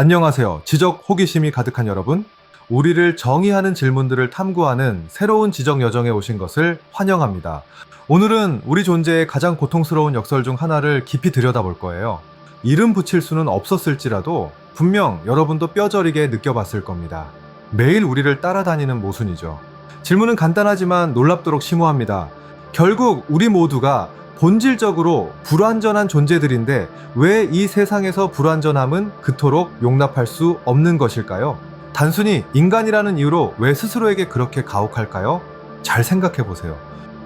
안녕하세요. 지적 호기심이 가득한 여러분. 우리를 정의하는 질문들을 탐구하는 새로운 지적 여정에 오신 것을 환영합니다. 오늘은 우리 존재의 가장 고통스러운 역설 중 하나를 깊이 들여다볼 거예요. 이름 붙일 수는 없었을지라도 분명 여러분도 뼈저리게 느껴봤을 겁니다. 매일 우리를 따라다니는 모순이죠. 질문은 간단하지만 놀랍도록 심오합니다. 결국 우리 모두가 본질적으로 불완전한 존재들인데 왜 이 세상에서 불완전함은 그토록 용납할 수 없는 것일까요? 단순히 인간이라는 이유로 왜 스스로에게 그렇게 가혹할까요? 잘 생각해 보세요.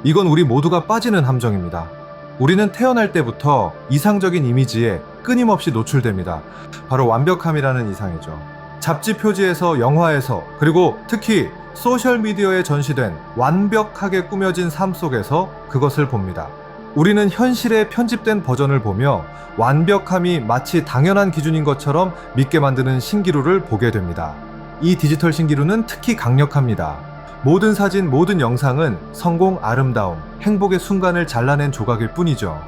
이건 우리 모두가 빠지는 함정입니다. 우리는 태어날 때부터 이상적인 이미지에 끊임없이 노출됩니다. 바로 완벽함이라는 이상이죠. 잡지 표지에서 영화에서 그리고 특히 소셜미디어에 전시된 완벽하게 꾸며진 삶 속에서 그것을 봅니다. 우리는 현실의 편집된 버전을 보며 완벽함이 마치 당연한 기준인 것처럼 믿게 만드는 신기루를 보게 됩니다. 이 디지털 신기루는 특히 강력합니다. 모든 사진, 모든 영상은 성공, 아름다움, 행복의 순간을 잘라낸 조각일 뿐이죠.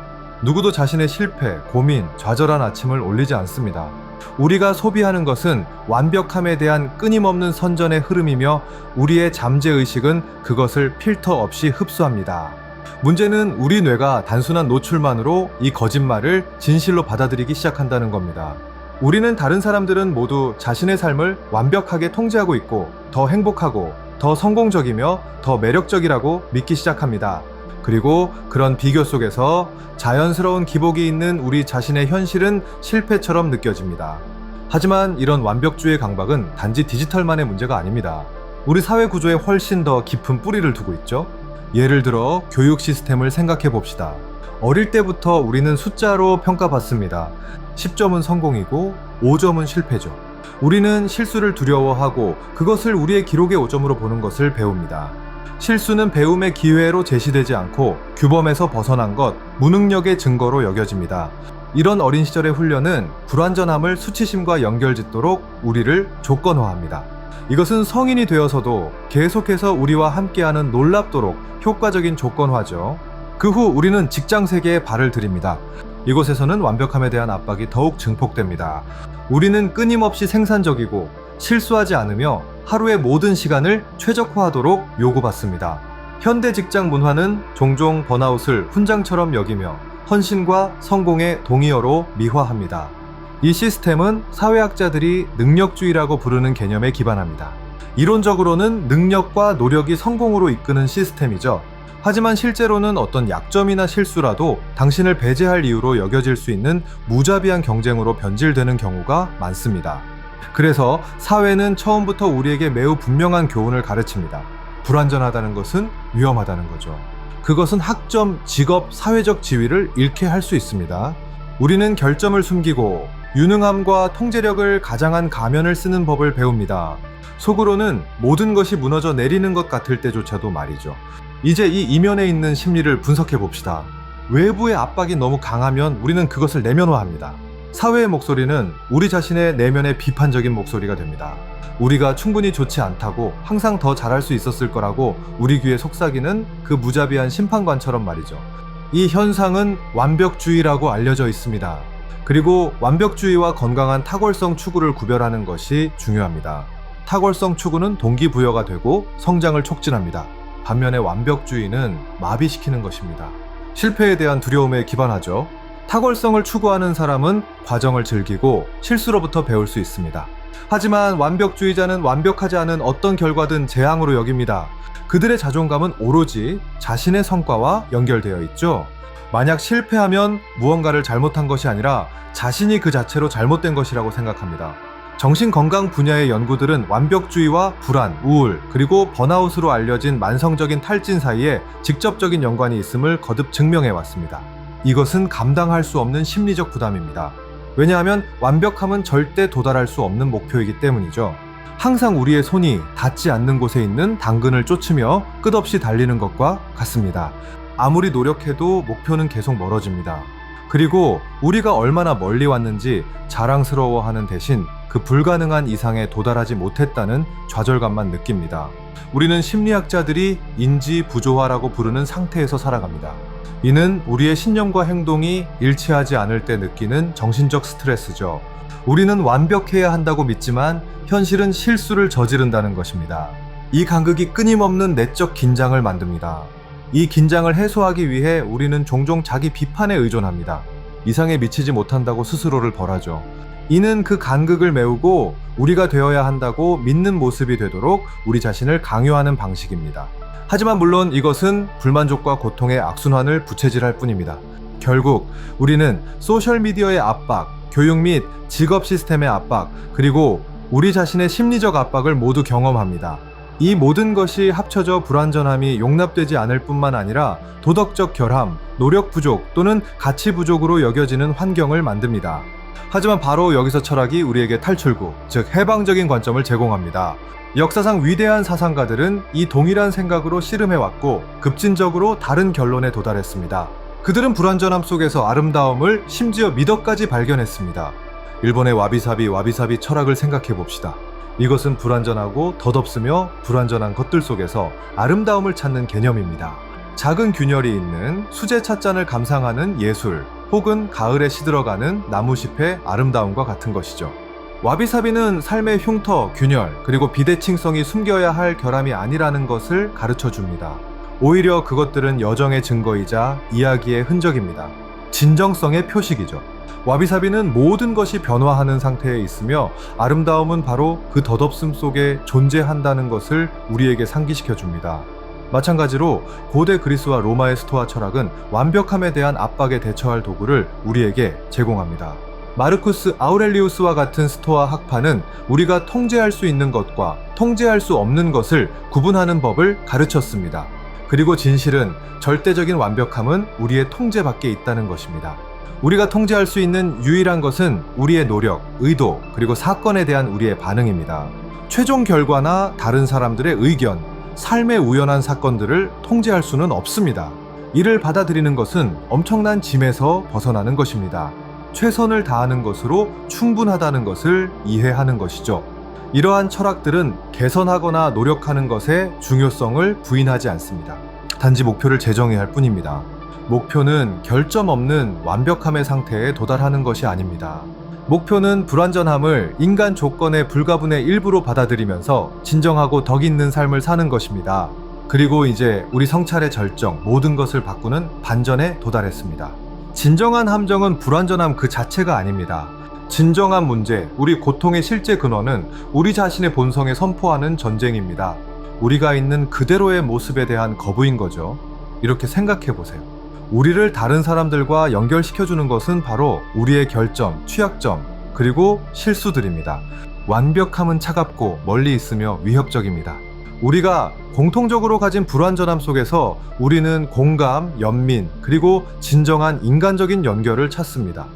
누구도 자신의 실패, 고민, 좌절한 아침을 올리지 않습니다. 우리가 소비하는 것은 완벽함에 대한 끊임없는 선전의 흐름이며 우리의 잠재의식은 그것을 필터 없이 흡수합니다. 문제는 우리 뇌가 단순한 노출만으로 이 거짓말을 진실로 받아들이기 시작한다는 겁니다. 우리는 다른 사람들은 모두 자신의 삶을 완벽하게 통제하고 있고 더 행복하고 더 성공적이며 더 매력적이라고 믿기 시작합니다. 그리고 그런 비교 속에서 자연스러운 기복이 있는 우리 자신의 현실은 실패처럼 느껴집니다. 하지만 이런 완벽주의 강박은 단지 디지털만의 문제가 아닙니다. 우리 사회 구조에 훨씬 더 깊은 뿌리를 두고 있죠. 예를 들어 교육 시스템을 생각해 봅시다. 어릴 때부터 우리는 숫자로 평가받습니다. 10점은 성공이고 5점은 실패죠. 우리는 실수를 두려워하고 그것을 우리의 기록의 5점으로 보는 것을 배웁니다. 실수는 배움의 기회로 제시되지 않고 규범에서 벗어난 것, 무능력의 증거로 여겨집니다. 이런 어린 시절의 훈련은 불완전함을 수치심과 연결짓도록 우리를 조건화합니다. 이것은 성인이 되어서도 계속해서 우리와 함께하는 놀랍도록 효과적인 조건화죠. 그 후 우리는 직장 세계에 발을 들입니다. 이곳에서는 완벽함에 대한 압박이 더욱 증폭됩니다. 우리는 끊임없이 생산적이고 실수하지 않으며 하루의 모든 시간을 최적화하도록 요구받습니다. 현대 직장 문화는 종종 번아웃을 훈장처럼 여기며 헌신과 성공의 동의어로 미화합니다. 이 시스템은 사회학자들이 능력주의라고 부르는 개념에 기반합니다. 이론적으로는 능력과 노력이 성공으로 이끄는 시스템이죠. 하지만 실제로는 어떤 약점이나 실수라도 당신을 배제할 이유로 여겨질 수 있는 무자비한 경쟁으로 변질되는 경우가 많습니다. 그래서 사회는 처음부터 우리에게 매우 분명한 교훈을 가르칩니다. 불완전하다는 것은 위험하다는 거죠. 그것은 학점, 직업, 사회적 지위를 잃게 할 수 있습니다. 우리는 결점을 숨기고 유능함과 통제력을 가장한 가면을 쓰는 법을 배웁니다. 속으로는 모든 것이 무너져 내리는 것 같을 때조차도 말이죠. 이제 이 이면에 있는 심리를 분석해 봅시다. 외부의 압박이 너무 강하면 우리는 그것을 내면화합니다. 사회의 목소리는 우리 자신의 내면의 비판적인 목소리가 됩니다. 우리가 충분히 좋지 않다고 항상 더 잘할 수 있었을 거라고 우리 귀에 속삭이는 그 무자비한 심판관처럼 말이죠. 이 현상은 완벽주의라고 알려져 있습니다. 그리고 완벽주의와 건강한 탁월성 추구를 구별하는 것이 중요합니다. 탁월성 추구는 동기부여가 되고 성장을 촉진합니다. 반면에 완벽주의는 마비시키는 것입니다. 실패에 대한 두려움에 기반하죠. 탁월성을 추구하는 사람은 과정을 즐기고 실수로부터 배울 수 있습니다. 하지만 완벽주의자는 완벽하지 않은 어떤 결과든 재앙으로 여깁니다. 그들의 자존감은 오로지 자신의 성과와 연결되어 있죠. 만약 실패하면 무언가를 잘못한 것이 아니라 자신이 그 자체로 잘못된 것이라고 생각합니다. 정신건강 분야의 연구들은 완벽주의와 불안, 우울, 그리고 번아웃으로 알려진 만성적인 탈진 사이에 직접적인 연관이 있음을 거듭 증명해 왔습니다. 이것은 감당할 수 없는 심리적 부담입니다. 왜냐하면 완벽함은 절대 도달할 수 없는 목표이기 때문이죠. 항상 우리의 손이 닿지 않는 곳에 있는 당근을 쫓으며 끝없이 달리는 것과 같습니다. 아무리 노력해도 목표는 계속 멀어집니다. 그리고 우리가 얼마나 멀리 왔는지 자랑스러워하는 대신 그 불가능한 이상에 도달하지 못했다는 좌절감만 느낍니다. 우리는 심리학자들이 인지 부조화라고 부르는 상태에서 살아갑니다. 이는 우리의 신념과 행동이 일치하지 않을 때 느끼는 정신적 스트레스죠. 우리는 완벽해야 한다고 믿지만 현실은 실수를 저지른다는 것입니다. 이 간극이 끊임없는 내적 긴장을 만듭니다. 이 긴장을 해소하기 위해 우리는 종종 자기 비판에 의존합니다. 이상에 미치지 못한다고 스스로를 벌하죠. 이는 그 간극을 메우고 우리가 되어야 한다고 믿는 모습이 되도록 우리 자신을 강요하는 방식입니다. 하지만 물론 이것은 불만족과 고통의 악순환을 부채질할 뿐입니다. 결국 우리는 소셜미디어의 압박, 교육 및 직업 시스템의 압박, 그리고 우리 자신의 심리적 압박을 모두 경험합니다. 이 모든 것이 합쳐져 불완전함이 용납되지 않을 뿐만 아니라 도덕적 결함, 노력 부족 또는 가치 부족으로 여겨지는 환경을 만듭니다. 하지만 바로 여기서 철학이 우리에게 탈출구, 즉 해방적인 관점을 제공합니다. 역사상 위대한 사상가들은 이 동일한 생각으로 씨름해왔고 급진적으로 다른 결론에 도달했습니다. 그들은 불완전함 속에서 아름다움을 심지어 미덕까지 발견했습니다. 일본의 와비사비 와비사비 철학을 생각해 봅시다. 이것은 불완전하고 덧없으며 불완전한 것들 속에서 아름다움을 찾는 개념입니다. 작은 균열이 있는 수제 찻잔을 감상하는 예술, 혹은 가을에 시들어가는 나무잎의 아름다움과 같은 것이죠. 와비사비는 삶의 흉터, 균열, 그리고 비대칭성이 숨겨야 할 결함이 아니라는 것을 가르쳐 줍니다. 오히려 그것들은 여정의 증거이자 이야기의 흔적입니다. 진정성의 표식이죠. 와비사비는 모든 것이 변화하는 상태에 있으며 아름다움은 바로 그 덧없음 속에 존재한다는 것을 우리에게 상기시켜 줍니다. 마찬가지로 고대 그리스와 로마의 스토아 철학은 완벽함에 대한 압박에 대처할 도구를 우리에게 제공합니다. 마르쿠스 아우렐리우스와 같은 스토아 학파는 우리가 통제할 수 있는 것과 통제할 수 없는 것을 구분하는 법을 가르쳤습니다. 그리고 진실은 절대적인 완벽함은 우리의 통제 밖에 있다는 것입니다. 우리가 통제할 수 있는 유일한 것은 우리의 노력, 의도, 그리고 사건에 대한 우리의 반응입니다. 최종 결과나 다른 사람들의 의견, 삶의 우연한 사건들을 통제할 수는 없습니다. 이를 받아들이는 것은 엄청난 짐에서 벗어나는 것입니다. 최선을 다하는 것으로 충분하다는 것을 이해하는 것이죠. 이러한 철학들은 개선하거나 노력하는 것의 중요성을 부인하지 않습니다. 단지 목표를 재정해야 할 뿐입니다. 목표는 결점 없는 완벽함의 상태에 도달하는 것이 아닙니다. 목표는 불완전함을 인간 조건의 불가분의 일부로 받아들이면서 진정하고 덕 있는 삶을 사는 것입니다. 그리고 이제 우리 성찰의 절정, 모든 것을 바꾸는 반전에 도달했습니다. 진정한 함정은 불완전함 그 자체가 아닙니다. 진정한 문제, 우리 고통의 실제 근원은 우리 자신의 본성에 선포하는 전쟁입니다. 우리가 있는 그대로의 모습에 대한 거부인 거죠. 이렇게 생각해 보세요. 우리를 다른 사람들과 연결시켜주는 것은 바로 우리의 결점, 취약점, 그리고 실수들입니다. 완벽함은 차갑고 멀리 있으며 위협적입니다. 우리가 공통적으로 가진 불완전함 속에서 우리는 공감, 연민, 그리고 진정한 인간적인 연결을 찾습니다.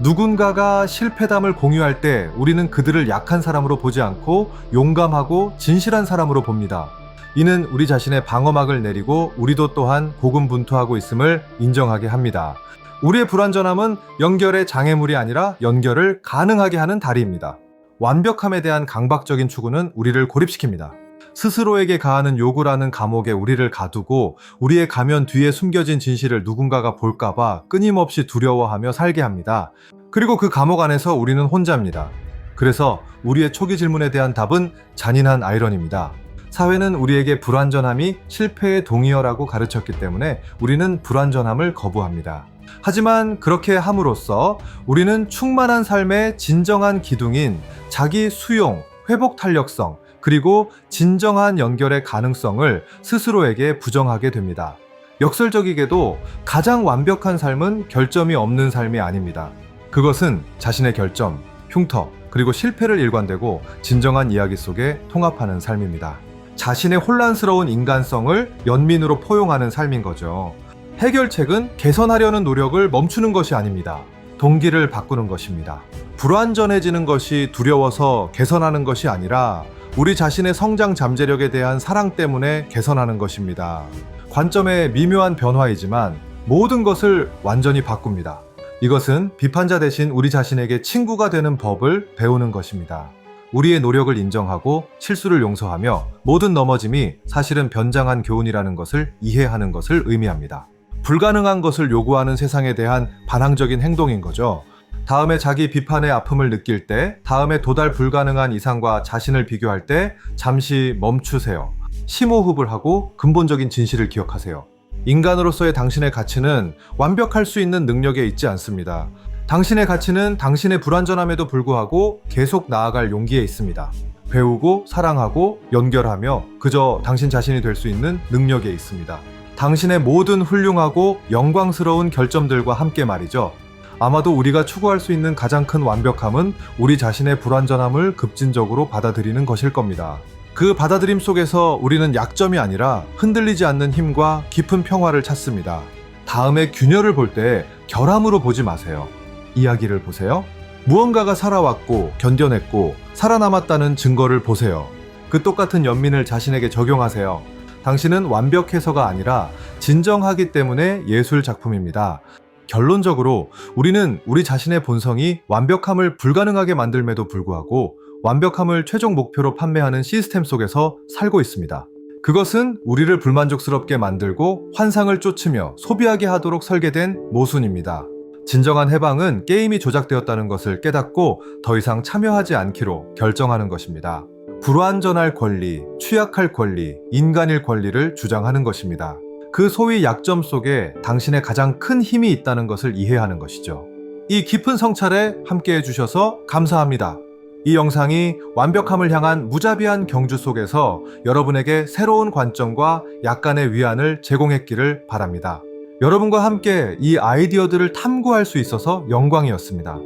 누군가가 실패담을 공유할 때 우리는 그들을 약한 사람으로 보지 않고 용감하고 진실한 사람으로 봅니다. 이는 우리 자신의 방어막을 내리고 우리도 또한 고군분투하고 있음을 인정하게 합니다. 우리의 불완전함은 연결의 장애물이 아니라 연결을 가능하게 하는 다리입니다. 완벽함에 대한 강박적인 추구는 우리를 고립시킵니다. 스스로에게 가하는 요구라는 감옥에 우리를 가두고 우리의 가면 뒤에 숨겨진 진실을 누군가가 볼까봐 끊임없이 두려워하며 살게 합니다. 그리고 그 감옥 안에서 우리는 혼자입니다. 그래서 우리의 초기 질문에 대한 답은 잔인한 아이러니입니다. 사회는 우리에게 불완전함이 실패의 동의어라고 가르쳤기 때문에 우리는 불완전함을 거부합니다. 하지만 그렇게 함으로써 우리는 충만한 삶의 진정한 기둥인 자기 수용, 회복 탄력성, 그리고 진정한 연결의 가능성을 스스로에게 부정하게 됩니다. 역설적이게도 가장 완벽한 삶은 결점이 없는 삶이 아닙니다. 그것은 자신의 결점, 흉터, 그리고 실패를 일관되고 진정한 이야기 속에 통합하는 삶입니다. 자신의 혼란스러운 인간성을 연민으로 포용하는 삶인 거죠. 해결책은 개선하려는 노력을 멈추는 것이 아닙니다. 동기를 바꾸는 것입니다. 불완전해지는 것이 두려워서 개선하는 것이 아니라 우리 자신의 성장 잠재력에 대한 사랑 때문에 개선하는 것입니다. 관점의 미묘한 변화이지만 모든 것을 완전히 바꿉니다. 이것은 비판자 대신 우리 자신에게 친구가 되는 법을 배우는 것입니다. 우리의 노력을 인정하고 실수를 용서하며 모든 넘어짐이 사실은 변장한 교훈이라는 것을 이해하는 것을 의미합니다. 불가능한 것을 요구하는 세상에 대한 반항적인 행동인 거죠. 다음에 자기 비판의 아픔을 느낄 때, 다음에 도달 불가능한 이상과 자신을 비교할 때 잠시 멈추세요. 심호흡을 하고 근본적인 진실을 기억하세요. 인간으로서의 당신의 가치는 완벽할 수 있는 능력에 있지 않습니다. 당신의 가치는 당신의 불완전함에도 불구하고 계속 나아갈 용기에 있습니다. 배우고 사랑하고 연결하며 그저 당신 자신이 될 수 있는 능력에 있습니다. 당신의 모든 훌륭하고 영광스러운 결점들과 함께 말이죠. 아마도 우리가 추구할 수 있는 가장 큰 완벽함은 우리 자신의 불완전함을 급진적으로 받아들이는 것일 겁니다. 그 받아들임 속에서 우리는 약점이 아니라 흔들리지 않는 힘과 깊은 평화를 찾습니다. 다음에 균열을 볼 때 결함으로 보지 마세요. 이야기를 보세요. 무언가가 살아왔고 견뎌냈고 살아남았다는 증거를 보세요. 그 똑같은 연민을 자신에게 적용하세요. 당신은 완벽해서가 아니라 진정하기 때문에 예술 작품입니다. 결론적으로 우리는 우리 자신의 본성이 완벽함을 불가능하게 만들매도 불구하고 완벽함을 최종 목표로 판매하는 시스템 속에서 살고 있습니다. 그것은 우리를 불만족스럽게 만들고 환상을 쫓으며 소비하게 하도록 설계된 모순입니다. 진정한 해방은 게임이 조작되었다는 것을 깨닫고 더 이상 참여하지 않기로 결정하는 것입니다. 불완전할 권리, 취약할 권리, 인간일 권리를 주장하는 것입니다. 그 소위 약점 속에 당신의 가장 큰 힘이 있다는 것을 이해하는 것이죠. 이 깊은 성찰에 함께 해주셔서 감사합니다. 이 영상이 완벽함을 향한 무자비한 경주 속에서 여러분에게 새로운 관점과 약간의 위안을 제공했기를 바랍니다. 여러분과 함께 이 아이디어들을 탐구할 수 있어서 영광이었습니다.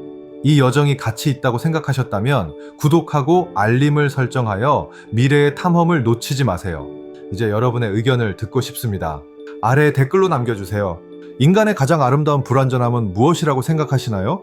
이 여정이 가치 있다고 생각하셨다면 구독하고 알림을 설정하여 미래의 탐험을 놓치지 마세요. 이제 여러분의 의견을 듣고 싶습니다. 아래 댓글로 남겨주세요. 인간의 가장 아름다운 불완전함은 무엇이라고 생각하시나요?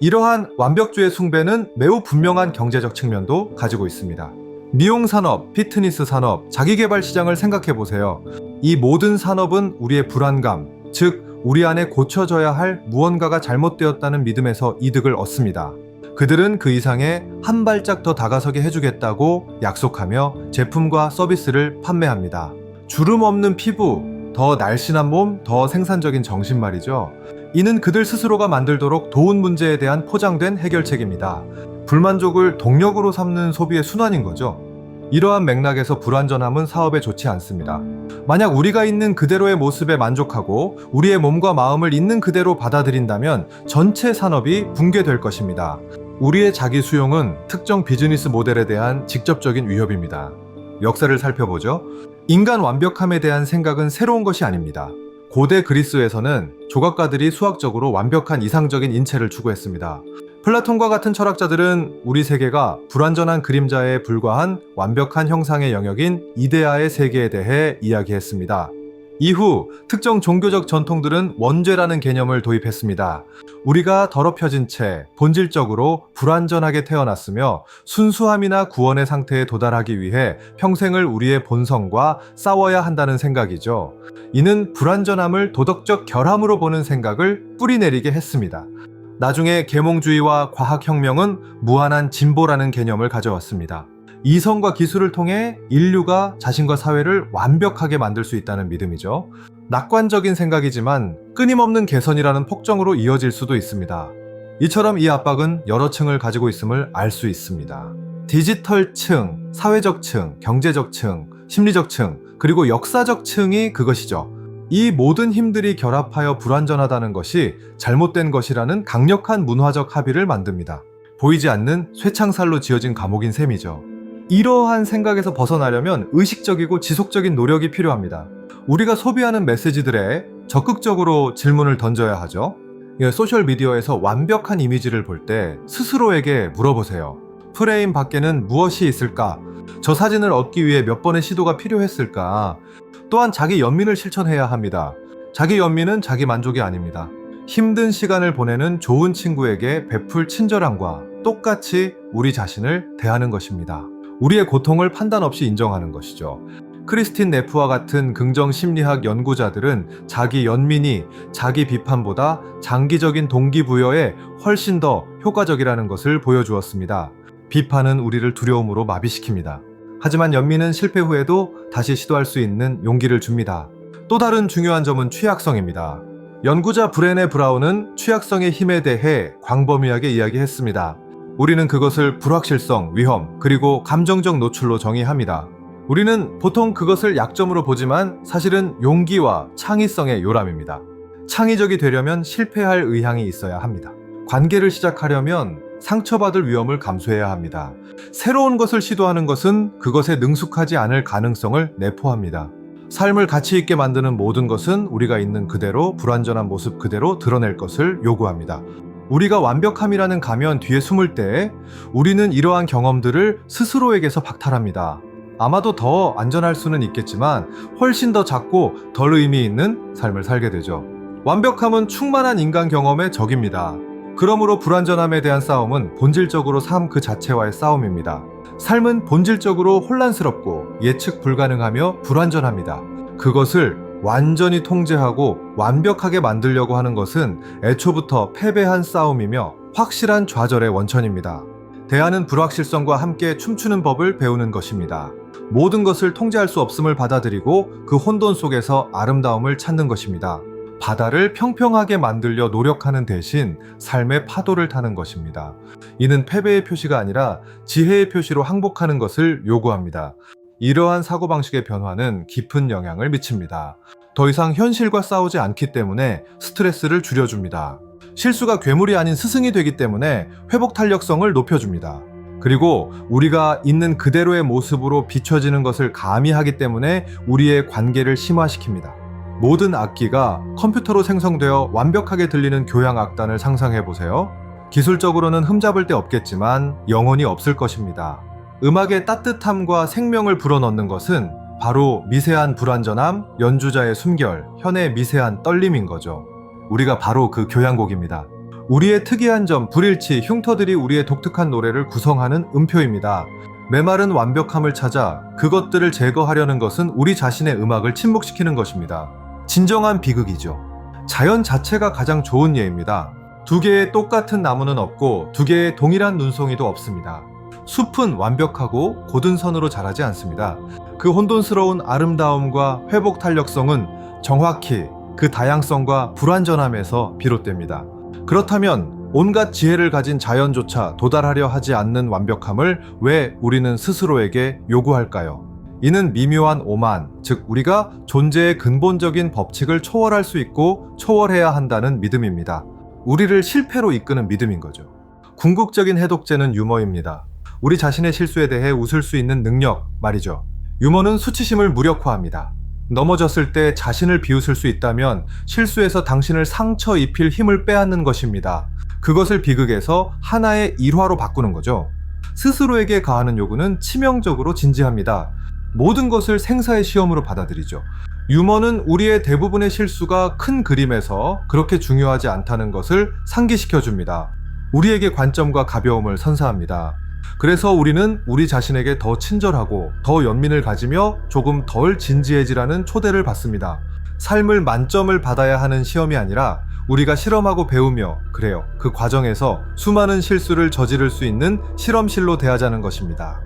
이러한 완벽주의 숭배는 매우 분명한 경제적 측면도 가지고 있습니다. 미용 산업, 피트니스 산업, 자기개발 시장을 생각해 보세요. 이 모든 산업은 우리의 불안감, 즉 우리 안에 고쳐져야 할 무언가가 잘못되었다는 믿음에서 이득을 얻습니다. 그들은 그 이상의 한 발짝 더 다가서게 해주겠다고 약속하며 제품과 서비스를 판매합니다. 주름 없는 피부, 더 날씬한 몸, 더 생산적인 정신 말이죠. 이는 그들 스스로가 만들도록 도운 문제에 대한 포장된 해결책입니다. 불만족을 동력으로 삼는 소비의 순환인 거죠. 이러한 맥락에서 불완전함은 사업에 좋지 않습니다. 만약 우리가 있는 그대로의 모습에 만족하고 우리의 몸과 마음을 있는 그대로 받아들인다면 전체 산업이 붕괴될 것입니다. 우리의 자기 수용은 특정 비즈니스 모델에 대한 직접적인 위협입니다. 역사를 살펴보죠. 인간 완벽함에 대한 생각은 새로운 것이 아닙니다. 고대 그리스에서는 조각가들이 수학적으로 완벽한 이상적인 인체를 추구했습니다. 플라톤과 같은 철학자들은 우리 세계가 불완전한 그림자에 불과한 완벽한 형상의 영역인 이데아의 세계에 대해 이야기했습니다. 이후 특정 종교적 전통들은 원죄라는 개념을 도입했습니다. 우리가 더럽혀진 채 본질적으로 불완전하게 태어났으며 순수함이나 구원의 상태에 도달하기 위해 평생을 우리의 본성과 싸워야 한다는 생각이죠. 이는 불완전함을 도덕적 결함으로 보는 생각을 뿌리내리게 했습니다. 나중에 계몽주의와 과학혁명은 무한한 진보라는 개념을 가져왔습니다. 이성과 기술을 통해 인류가 자신과 사회를 완벽하게 만들 수 있다는 믿음이죠. 낙관적인 생각이지만 끊임없는 개선이라는 폭정으로 이어질 수도 있습니다. 이처럼 이 압박은 여러 층을 가지고 있음을 알 수 있습니다. 디지털 층, 사회적 층, 경제적 층, 심리적 층, 그리고 역사적 층이 그것이죠. 이 모든 힘들이 결합하여 불완전하다는 것이 잘못된 것이라는 강력한 문화적 합의를 만듭니다. 보이지 않는 쇠창살로 지어진 감옥인 셈이죠. 이러한 생각에서 벗어나려면 의식적이고 지속적인 노력이 필요합니다. 우리가 소비하는 메시지들에 적극적으로 질문을 던져야 하죠. 예, 소셜미디어에서 완벽한 이미지를 볼 때 스스로에게 물어보세요. 프레임 밖에는 무엇이 있을까? 저 사진을 얻기 위해 몇 번의 시도가 필요했을까? 또한 자기 연민을 실천해야 합니다. 자기 연민은 자기 만족이 아닙니다. 힘든 시간을 보내는 좋은 친구에게 베풀 친절함과 똑같이 우리 자신을 대하는 것입니다. 우리의 고통을 판단 없이 인정하는 것이죠. 크리스틴 네프와 같은 긍정 심리학 연구자들은 자기 연민이 자기 비판보다 장기적인 동기부여에 훨씬 더 효과적이라는 것을 보여주었습니다. 비판은 우리를 두려움으로 마비시킵니다. 하지만 연민은 실패 후에도 다시 시도할 수 있는 용기를 줍니다. 또 다른 중요한 점은 취약성입니다. 연구자 브레네 브라운은 취약성의 힘에 대해 광범위하게 이야기했습니다. 우리는 그것을 불확실성, 위험, 그리고 감정적 노출로 정의합니다. 우리는 보통 그것을 약점으로 보지만 사실은 용기와 창의성의 요람입니다. 창의적이 되려면 실패할 의향이 있어야 합니다. 관계를 시작하려면 상처받을 위험을 감수해야 합니다. 새로운 것을 시도하는 것은 그것에 능숙하지 않을 가능성을 내포합니다. 삶을 가치 있게 만드는 모든 것은 우리가 있는 그대로 불완전한 모습 그대로 드러낼 것을 요구합니다. 우리가 완벽함이라는 가면 뒤에 숨을 때 우리는 이러한 경험들을 스스로에게서 박탈합니다. 아마도 더 안전할 수는 있겠지만 훨씬 더 작고 덜 의미 있는 삶을 살게 되죠. 완벽함은 충만한 인간 경험의 적입니다. 그러므로 불완전함에 대한 싸움은 본질적으로 삶 그 자체와의 싸움입니다. 삶은 본질적으로 혼란스럽고 예측 불가능하며 불완전합니다. 그것을 완전히 통제하고 완벽하게 만들려고 하는 것은 애초부터 패배한 싸움이며 확실한 좌절의 원천입니다. 대안은 불확실성과 함께 춤추는 법을 배우는 것입니다. 모든 것을 통제할 수 없음을 받아들이고 그 혼돈 속에서 아름다움을 찾는 것입니다. 바다를 평평하게 만들려 노력하는 대신 삶의 파도를 타는 것입니다. 이는 패배의 표시가 아니라 지혜의 표시로 항복하는 것을 요구합니다. 이러한 사고방식의 변화는 깊은 영향을 미칩니다. 더 이상 현실과 싸우지 않기 때문에 스트레스를 줄여줍니다. 실수가 괴물이 아닌 스승이 되기 때문에 회복 탄력성을 높여줍니다. 그리고 우리가 있는 그대로의 모습으로 비춰지는 것을 가미하기 때문에 우리의 관계를 심화시킵니다. 모든 악기가 컴퓨터로 생성되어 완벽하게 들리는 교향 악단을 상상해 보세요. 기술적으로는 흠잡을 데 없겠지만 영혼이 없을 것입니다. 음악의 따뜻함과 생명을 불어넣는 것은 바로 미세한 불완전함, 연주자의 숨결, 현의 미세한 떨림인 거죠. 우리가 바로 그 교향곡입니다. 우리의 특이한 점, 불일치, 흉터들이 우리의 독특한 노래를 구성하는 음표입니다. 메마른 완벽함을 찾아 그것들을 제거하려는 것은 우리 자신의 음악을 침묵시키는 것입니다. 진정한 비극이죠. 자연 자체가 가장 좋은 예입니다. 두 개의 똑같은 나무는 없고 두 개의 동일한 눈송이도 없습니다. 숲은 완벽하고 고든 선으로 자라지 않습니다. 그 혼돈스러운 아름다움과 회복 탄력성은 정확히 그 다양성과 불완전함에서 비롯됩니다. 그렇다면 온갖 지혜를 가진 자연조차 도달하려 하지 않는 완벽함을 왜 우리는 스스로에게 요구할까요? 이는 미묘한 오만, 즉 우리가 존재의 근본적인 법칙을 초월할 수 있고 초월해야 한다는 믿음입니다. 우리를 실패로 이끄는 믿음인 거죠. 궁극적인 해독제는 유머입니다. 우리 자신의 실수에 대해 웃을 수 있는 능력 말이죠. 유머는 수치심을 무력화합니다. 넘어졌을 때 자신을 비웃을 수 있다면 실수에서 당신을 상처 입힐 힘을 빼앗는 것입니다. 그것을 비극에서 하나의 일화로 바꾸는 거죠. 스스로에게 가하는 요구는 치명적으로 진지합니다. 모든 것을 생사의 시험으로 받아들이죠. 유머는 우리의 대부분의 실수가 큰 그림에서 그렇게 중요하지 않다는 것을 상기시켜 줍니다. 우리에게 관점과 가벼움을 선사합니다. 그래서 우리는 우리 자신에게 더 친절하고 더 연민을 가지며 조금 덜 진지해지라는 초대를 받습니다. 삶을 만점을 받아야 하는 시험이 아니라 우리가 실험하고 배우며 그래요. 그 과정에서 수많은 실수를 저지를 수 있는 실험실로 대하자는 것입니다.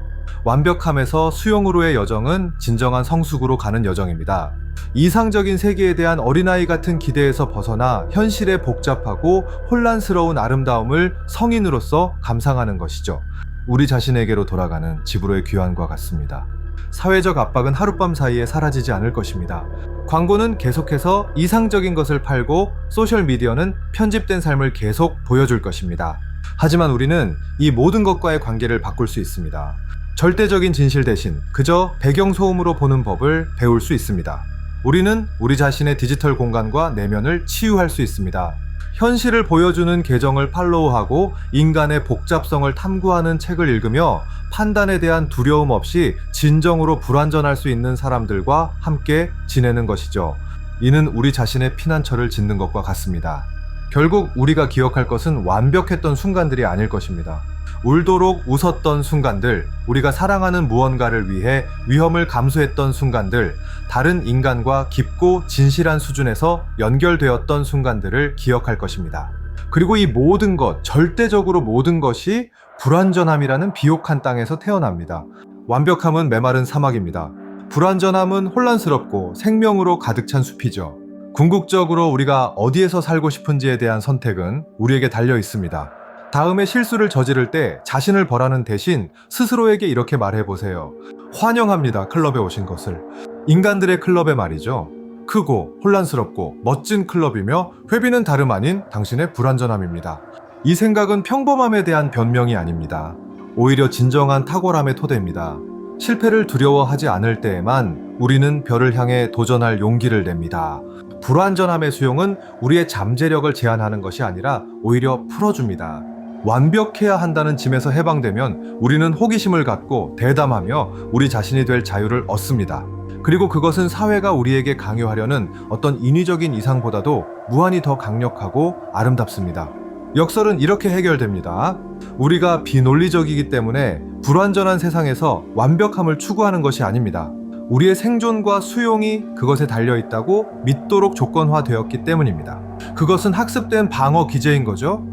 완벽함에서 수용으로의 여정은 진정한 성숙으로 가는 여정입니다. 이상적인 세계에 대한 어린아이 같은 기대에서 벗어나 현실의 복잡하고 혼란스러운 아름다움을 성인으로서 감상하는 것이죠. 우리 자신에게로 돌아가는 집으로의 귀환과 같습니다. 사회적 압박은 하룻밤 사이에 사라지지 않을 것입니다. 광고는 계속해서 이상적인 것을 팔고 소셜미디어는 편집된 삶을 계속 보여줄 것입니다. 하지만 우리는 이 모든 것과의 관계를 바꿀 수 있습니다. 절대적인 진실 대신 그저 배경 소음으로 보는 법을 배울 수 있습니다. 우리는 우리 자신의 디지털 공간과 내면을 치유할 수 있습니다. 현실을 보여주는 계정을 팔로우하고 인간의 복잡성을 탐구하는 책을 읽으며 판단에 대한 두려움 없이 진정으로 불완전할 수 있는 사람들과 함께 지내는 것이죠. 이는 우리 자신의 피난처를 짓는 것과 같습니다. 결국 우리가 기억할 것은 완벽했던 순간들이 아닐 것입니다. 울도록 웃었던 순간들, 우리가 사랑하는 무언가를 위해 위험을 감수했던 순간들, 다른 인간과 깊고 진실한 수준에서 연결되었던 순간들을 기억할 것입니다. 그리고 이 모든 것, 절대적으로 모든 것이 불완전함이라는 비옥한 땅에서 태어납니다. 완벽함은 메마른 사막입니다. 불완전함은 혼란스럽고 생명으로 가득 찬 숲이죠. 궁극적으로 우리가 어디에서 살고 싶은지에 대한 선택은 우리에게 달려 있습니다. 다음에 실수를 저지를 때 자신을 벌하는 대신 스스로에게 이렇게 말해 보세요. 환영합니다. 클럽에 오신 것을. 인간들의 클럽에 말이죠. 크고 혼란스럽고 멋진 클럽이며 회비는 다름 아닌 당신의 불완전함입니다. 이 생각은 평범함에 대한 변명이 아닙니다. 오히려 진정한 탁월함의 토대입니다. 실패를 두려워하지 않을 때에만 우리는 별을 향해 도전할 용기를 냅니다. 불완전함의 수용은 우리의 잠재력을 제한하는 것이 아니라 오히려 풀어줍니다. 완벽해야 한다는 짐에서 해방되면 우리는 호기심을 갖고 대담하며 우리 자신이 될 자유를 얻습니다. 그리고 그것은 사회가 우리에게 강요하려는 어떤 인위적인 이상보다도 무한히 더 강력하고 아름답습니다. 역설은 이렇게 해결됩니다. 우리가 비논리적이기 때문에 불완전한 세상에서 완벽함을 추구하는 것이 아닙니다. 우리의 생존과 수용이 그것에 달려 있다고 믿도록 조건화되었기 때문입니다. 그것은 학습된 방어 기제인 거죠.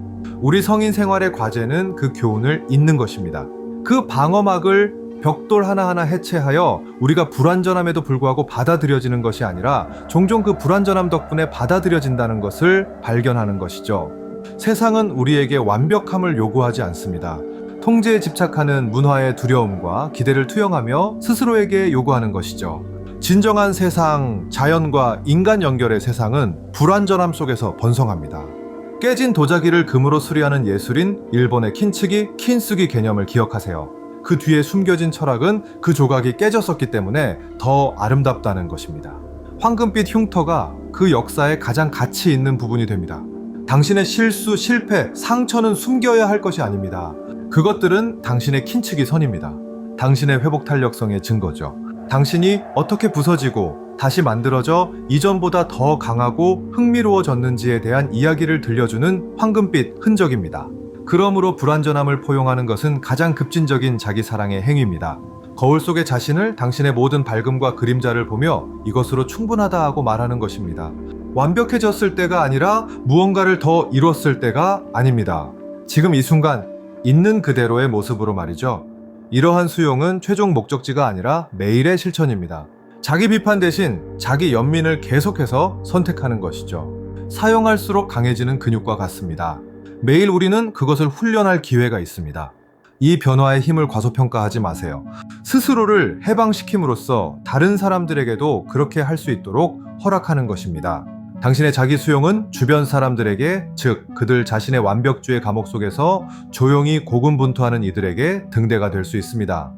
우리 성인 생활의 과제는 그 교훈을 잇는 것입니다. 그 방어막을 벽돌 하나하나 해체하여 우리가 불완전함에도 불구하고 받아들여지는 것이 아니라 종종 그 불완전함 덕분에 받아들여진다는 것을 발견하는 것이죠. 세상은 우리에게 완벽함을 요구하지 않습니다. 통제에 집착하는 문화의 두려움과 기대를 투영하며 스스로에게 요구하는 것이죠. 진정한 세상, 자연과 인간 연결의 세상은 불완전함 속에서 번성합니다. 깨진 도자기를 금으로 수리하는 예술인 일본의 킨츠기, 킨스기 개념을 기억하세요. 그 뒤에 숨겨진 철학은 그 조각이 깨졌었기 때문에 더 아름답다는 것입니다. 황금빛 흉터가 그 역사의 가장 가치 있는 부분이 됩니다. 당신의 실수, 실패, 상처는 숨겨야 할 것이 아닙니다. 그것들은 당신의 킨츠기 선입니다. 당신의 회복 탄력성의 증거죠. 당신이 어떻게 부서지고 다시 만들어져 이전보다 더 강하고 흥미로워졌는지에 대한 이야기를 들려주는 황금빛 흔적입니다. 그러므로 불완전함을 포용하는 것은 가장 급진적인 자기 사랑의 행위입니다. 거울 속의 자신을 당신의 모든 밝음과 그림자를 보며 이것으로 충분하다 하고 말하는 것입니다. 완벽해졌을 때가 아니라 무언가를 더 이뤘을 때가 아닙니다. 지금 이 순간 있는 그대로의 모습으로 말이죠. 이러한 수용은 최종 목적지가 아니라 매일의 실천입니다. 자기 비판 대신 자기 연민을 계속해서 선택하는 것이죠. 사용할수록 강해지는 근육과 같습니다. 매일 우리는 그것을 훈련할 기회가 있습니다. 이 변화의 힘을 과소평가하지 마세요. 스스로를 해방시킴으로써 다른 사람들에게도 그렇게 할 수 있도록 허락하는 것입니다. 당신의 자기 수용은 주변 사람들에게, 즉, 그들 자신의 완벽주의 감옥 속에서 조용히 고군분투하는 이들에게 등대가 될 수 있습니다.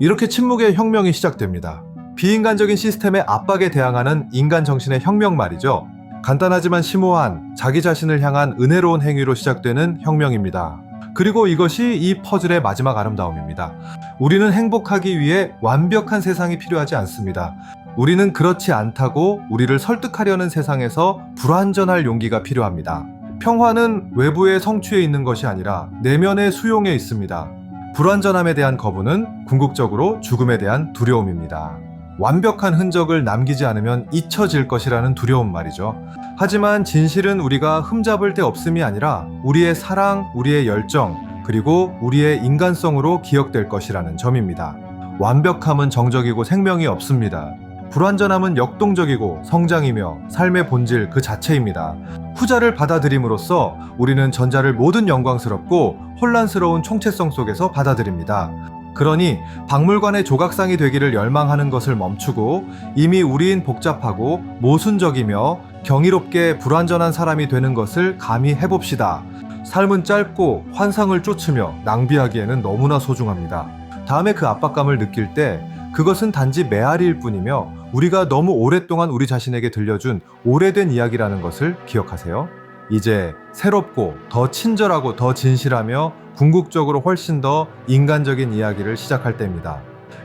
이렇게 침묵의 혁명이 시작됩니다. 비인간적인 시스템의 압박에 대항하는 인간 정신의 혁명 말이죠. 간단하지만 심오한 자기 자신을 향한 은혜로운 행위로 시작되는 혁명입니다. 그리고 이것이 이 퍼즐의 마지막 아름다움입니다. 우리는 행복하기 위해 완벽한 세상이 필요하지 않습니다. 우리는 그렇지 않다고 우리를 설득하려는 세상에서 불완전할 용기가 필요합니다. 평화는 외부의 성취에 있는 것이 아니라 내면의 수용에 있습니다. 불완전함에 대한 거부는 궁극적으로 죽음에 대한 두려움입니다. 완벽한 흔적을 남기지 않으면 잊혀질 것이라는 두려움 말이죠. 하지만 진실은 우리가 흠잡을 데 없음이 아니라 우리의 사랑, 우리의 열정, 그리고 우리의 인간성으로 기억될 것이라는 점입니다. 완벽함은 정적이고 생명이 없습니다. 불완전함은 역동적이고 성장이며 삶의 본질 그 자체입니다. 후자를 받아들임으로써 우리는 전자를 모든 영광스럽고 혼란스러운 총체성 속에서 받아들입니다. 그러니 박물관의 조각상이 되기를 열망하는 것을 멈추고 이미 우리인 복잡하고 모순적이며 경이롭게 불완전한 사람이 되는 것을 감히 해봅시다. 삶은 짧고 환상을 쫓으며 낭비하기에는 너무나 소중합니다. 다음에 그 압박감을 느낄 때 그것은 단지 메아리일 뿐이며 우리가 너무 오랫동안 우리 자신에게 들려준 오래된 이야기라는 것을 기억하세요. 이제 새롭고 더 친절하고 더 진실하며 궁극적으로 훨씬 더 인간적인 이야기를 시작할 때입니다.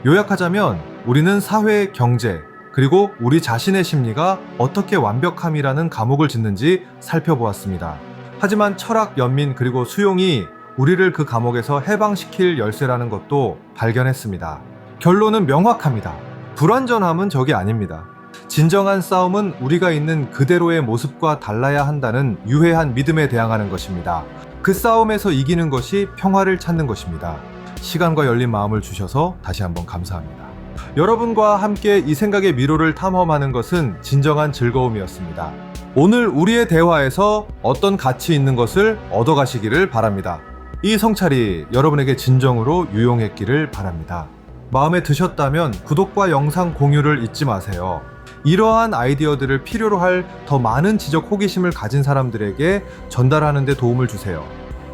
요약하자면 우리는 사회, 경제, 그리고 우리 자신의 심리가 어떻게 완벽함이라는 감옥을 짓는지 살펴보았습니다. 하지만 철학, 연민, 그리고 수용이 우리를 그 감옥에서 해방시킬 열쇠라는 것도 발견했습니다. 결론은 명확합니다. 불완전함은 적이 아닙니다. 진정한 싸움은 우리가 있는 그대로의 모습과 달라야 한다는 유해한 믿음에 대항하는 것입니다. 그 싸움에서 이기는 것이 평화를 찾는 것입니다. 시간과 열린 마음을 주셔서 다시 한번 감사합니다. 여러분과 함께 이 생각의 미로를 탐험하는 것은 진정한 즐거움이었습니다. 오늘 우리의 대화에서 어떤 가치 있는 것을 얻어가시기를 바랍니다. 이 성찰이 여러분에게 진정으로 유용했기를 바랍니다. 마음에 드셨다면 구독과 영상 공유를 잊지 마세요. 이러한 아이디어들을 필요로 할 더 많은 지적 호기심을 가진 사람들에게 전달하는 데 도움을 주세요.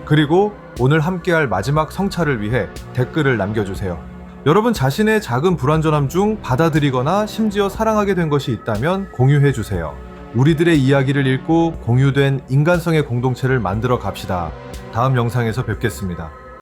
그리고 오늘 함께할 마지막 성찰을 위해 댓글을 남겨주세요. 여러분 자신의 작은 불완전함 중 받아들이거나 심지어 사랑하게 된 것이 있다면 공유해 주세요. 우리들의 이야기를 읽고 공유된 인간성의 공동체를 만들어 갑시다. 다음 영상에서 뵙겠습니다.